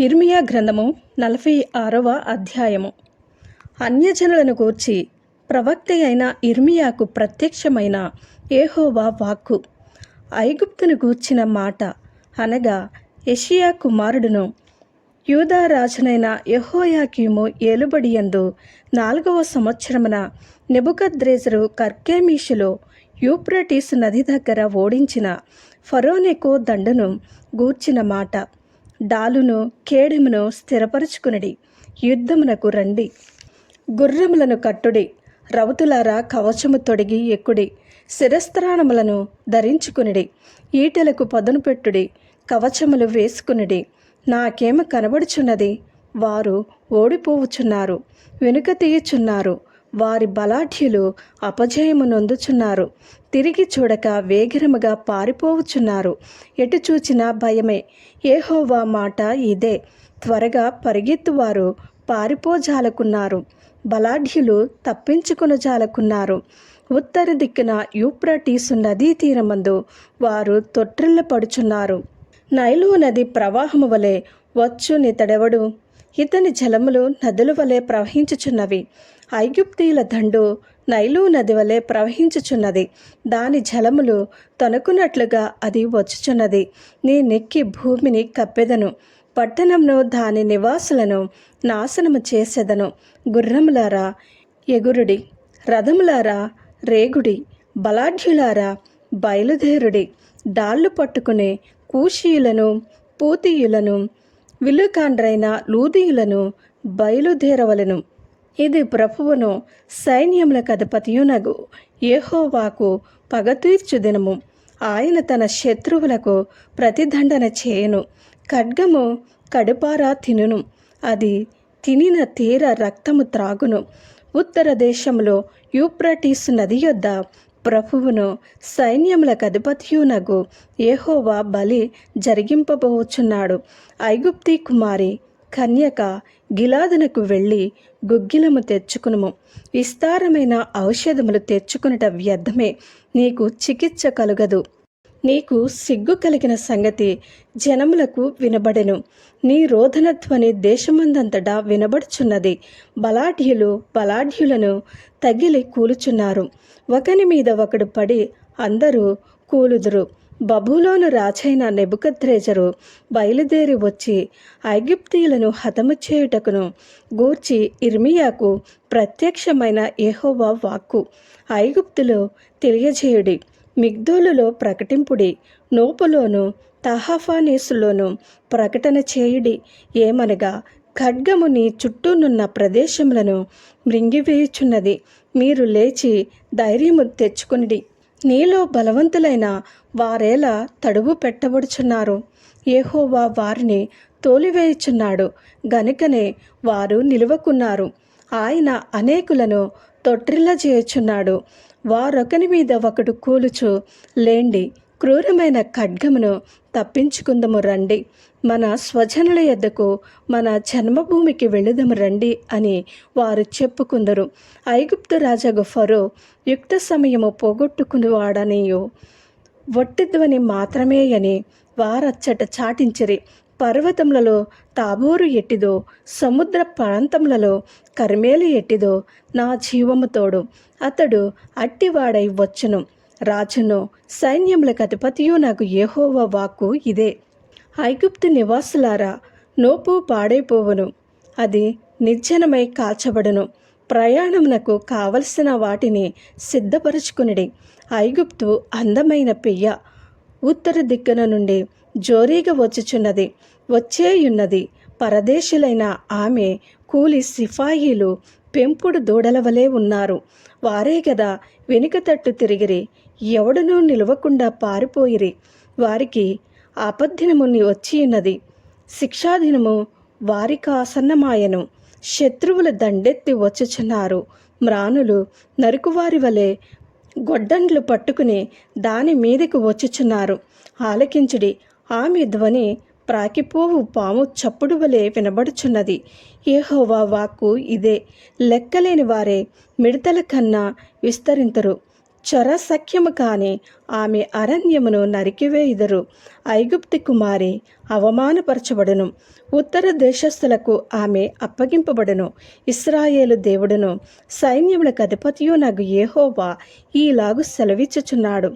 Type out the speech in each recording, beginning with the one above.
ఇర్మియా గ్రంథము నలభై ఆరవ అధ్యాయము. అన్యజనులను గూర్చి ప్రవక్త అయిన ఇర్మియాకు ప్రత్యక్షమైన ఏహోవా వాక్కు. ఐగుప్తును గూర్చిన మాట అనగా ఎషియా కుమారుడును యూదా యహోయాకీము ఏలుబడియందు నాలుగవ సంవత్సరమున నెబుకద్రేజరు కర్కేమీషులో యూప్రటీసు నది దగ్గర ఓడించిన ఫరోనెకో దండును గూర్చిన మాట. డాలును కేడెమును స్థిరపరుచుకునడి యుద్ధమునకు రండి. గుర్రములను కట్టుడి రౌతులారా కవచము తొడిగి ఎక్కుడి శిరస్త్రాణములను ధరించుకునిడి ఈటలకు పదును పెట్టుడి కవచములు వేసుకునిడి. నాకేమ కనబడుచున్నది? వారు ఓడిపోవుచున్నారు వెనుక తీయుచున్నారు. వారి బలాఢ్యులు అపజయము నొందుచున్నారు. తిరిగి చూడక వేగిరముగా పారిపోవుచున్నారు. ఎటు చూచినా భయమే. ఏహోవా మాట ఇదే. త్వరగా పరిగెత్తువారు పారిపోజాలకున్నారు. బలాఢ్యులు తప్పించుకునజాలకున్నారు ఉత్తర దిక్కున యూప్రటీసు నదీ తీరమందు వారు తొట్టిల్ల పడుచున్నారు. నైలు నది ప్రవాహము వలె వచ్చు నితడెవడు? ఇతని జలములు నదుల వలె ప్రవహించుచున్నవి. ఐగుప్తీల దండు నైలు నది వలె ప్రవహించుచున్నది. దాని జలములు తనుకున్నట్లుగా అది వచ్చుచున్నది. నీ నెక్కి భూమిని కప్పెదను. పట్టణంను దాని నివాసులను నాశనము చేసేదను. గుర్రములారా ఎగురుడి. రథములారా రేగుడి. బలాఢ్యులారా బయలుదేరుడి. డాళ్ళు పట్టుకునే కూషీయులను పూతీయులను విలుకాండ్రైన లూదీయులను బయలుదేరవలను. ఇది ప్రభువును సైన్యములకు అధిపతియునగు. ఏహోవాకు పగతీర్చు దినము ఆయన తన శత్రువులకు ప్రతిదండన చేయను. ఖడ్గము కడుపారా తినును. అది తినిన తీర రక్తము త్రాగును. ఉత్తర దేశంలో యూప్రటీస్ నది యొద్ద ప్రభువును సైన్యములకు అధిపతియునగు ఏహోవా బలి జరిగింపబోచున్నాడు. ఐగుప్తి కుమారి కన్యక గిలాదునకు వెళ్ళి గుగ్గిలము తెచ్చుకునుము. విస్తారమైన ఔషధములు తెచ్చుకునుట వ్యర్థమే. నీకు చికిత్స కలుగదు. నీకు సిగ్గు కలిగిన సంగతి జనములకు వినబడెను. నీ రోధనధ్వని దేశమందంతటా వినబడుచున్నది. బలాఢ్యులు బలాఢ్యులను తగిలి కూలుచున్నారు. ఒకని మీద ఒకడు పడి అందరూ కూలుదురు. బబులోను రాజైన నెబుకద్రేజరు బయలుదేరి వచ్చి ఐగిప్తీయులను హతము చేయుటకును గూర్చి ఇర్మియాకు ప్రత్యక్షమైన ఏహోవా వాక్కు ఐగుప్తులో తెలియజేయుడి. మిగ్దోలులో ప్రకటింపుడి. నోపులోను తహఫానేసులోను ప్రకటన చేయుడి. ఏమనగా ఖడ్గము నీ చుట్టూనున్న ప్రదేశములను మృంగివేయుచున్నది. మీరు లేచి ధైర్యము తెచ్చుకునిడి. నీలో బలవంతులైన వారేలా తడువు పెట్టబడుచున్నారు. ఏహోవా వారిని తోలివేయుచున్నాడు. గనుకనే వారు నిలువకున్నారు. ఆయన అనేకులను తొట్రిల్ల చేయుచున్నాడు వారొకని మీద ఒకడు కూలుచు లేండి క్రూరమైన ఖడ్గమును తప్పించుకుందము రండి. మన స్వజనుల యొద్దకు మన జన్మభూమికి వెళ్ళుదము రండి అని వారు చెప్పుకుందరు. ఐగుప్తు రాజగు ఫరో యుక్త సమయము పోగొట్టుకునివాడనియు. వట్టిధ్వని మాత్రమే అని వారచ్చట చాటించిరి. పర్వతములలో తాబోరు ఎట్టిదో సముద్ర ప్రాంతములలో కర్మేలు ఎట్టిదో నా జీవము తోడు. అతడు అట్టివాడై వచ్చును. రాజును సైన్యములకు అధిపతియు నాకు ఏహోవ వాక్కు ఇదే. ఐగుప్తు నివాసులారా నోపు పాడైపోవును. అది నిర్జనమై కాల్చబడును. ప్రయాణమునకు కావలసిన వాటిని సిద్ధపరచుకునిడి. ఐగుప్తు అందమైన పెయ్య. ఉత్తర దిక్కున నుండి జోరీగా వచ్చుచున్నది వచ్చేయున్నది. పరదేశులైన ఆమె కూలి సిఫాయిలు పెంపుడు దూడల వలె ఉన్నారు. వారే కదా వెనుక తట్టు తిరిగిరి ఎవడనూ నిలవకుండా పారిపోయిరి. వారికి ఆపద్దినముని వచ్చియున్నది. శిక్షాదినము వారికి ఆసన్నమాయను. శత్రువులు దండెత్తి వచ్చుచున్నారు. మ్రానులు నరుకువారి వలె గొడ్డండ్లు పట్టుకుని దాని మీదకు వచ్చుచున్నారు. ఆలకించుడి ఆమె ధ్వని ప్రాకిపోవు పాము చప్పుడు వలె వినబడుచున్నది. ఏహోవా వాక్కు ఇదే. లెక్కలేని వారే మిడతల కన్నా విస్తరింతరు. చొర సఖ్యము కాని ఆమె అరణ్యమును నరికివేయుదరు. ఐగుప్తి కుమారి అవమానపరచబడును. ఉత్తర దేశస్థులకు ఆమె అప్పగింపబడును. ఇస్రాయేలు దేవుడును సైన్యములకు అధిపతియు నాకు ఏహోవా ఈలాగు సెలవిచ్చుచున్నాడు.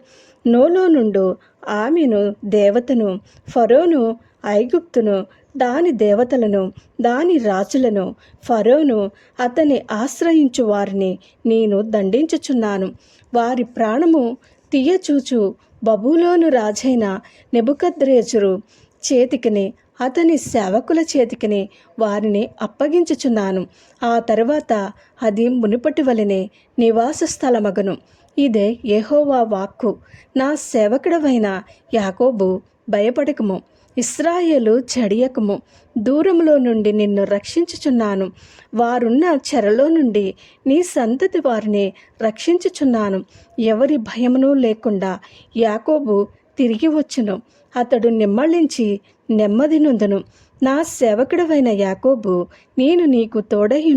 నోలో నుండు ఆమెను దేవతను ఫరోను ఐగుప్తును దాని దేవతలను దాని రాజులను ఫరోను అతని ఆశ్రయించు వారిని నేను దండించుచున్నాను. వారి ప్రాణము తీయచూచు బబులోను రాజైన నెబుకద్రేజురు చేతికిని అతని సేవకుల చేతికిని వారిని అప్పగించుచున్నాను. ఆ తరువాత అది మునుపటి వలనే నివాస స్థలమగను. ఇదే యెహోవా వాక్కు. నా సేవకుడవైన యాకోబు భయపడకము. ఇస్రాయేలు చెడియకము. దూరంలో నుండి నిన్ను రక్షించుచున్నాను. వారున్న చెరలో నుండి నీ సంతతి వారిని రక్షించుచున్నాను. ఎవరి భయమును లేకుండా యాకోబు తిరిగి వచ్చును. అతడు నిమ్మళించి నెమ్మది నొందును. నా సేవకుడవైన యాకోబు నేను నీకు తోడై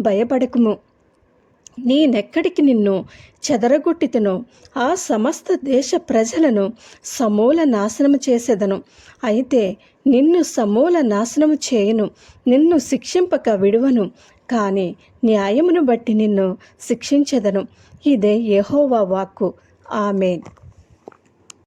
భయపడకుము. నేనెక్కడికి నిన్ను చెదరగొట్టితనో ఆ సమస్త దేశ ప్రజలను సమూల నాశనము చేసేదను. అయితే నిన్ను సమూల నాశనము చేయను నిన్ను శిక్షింపక విడువను కానీ న్యాయమును బట్టి నిన్ను శిక్షించెదను. ఇదే యహోవా వాక్కు. ఆమెన్.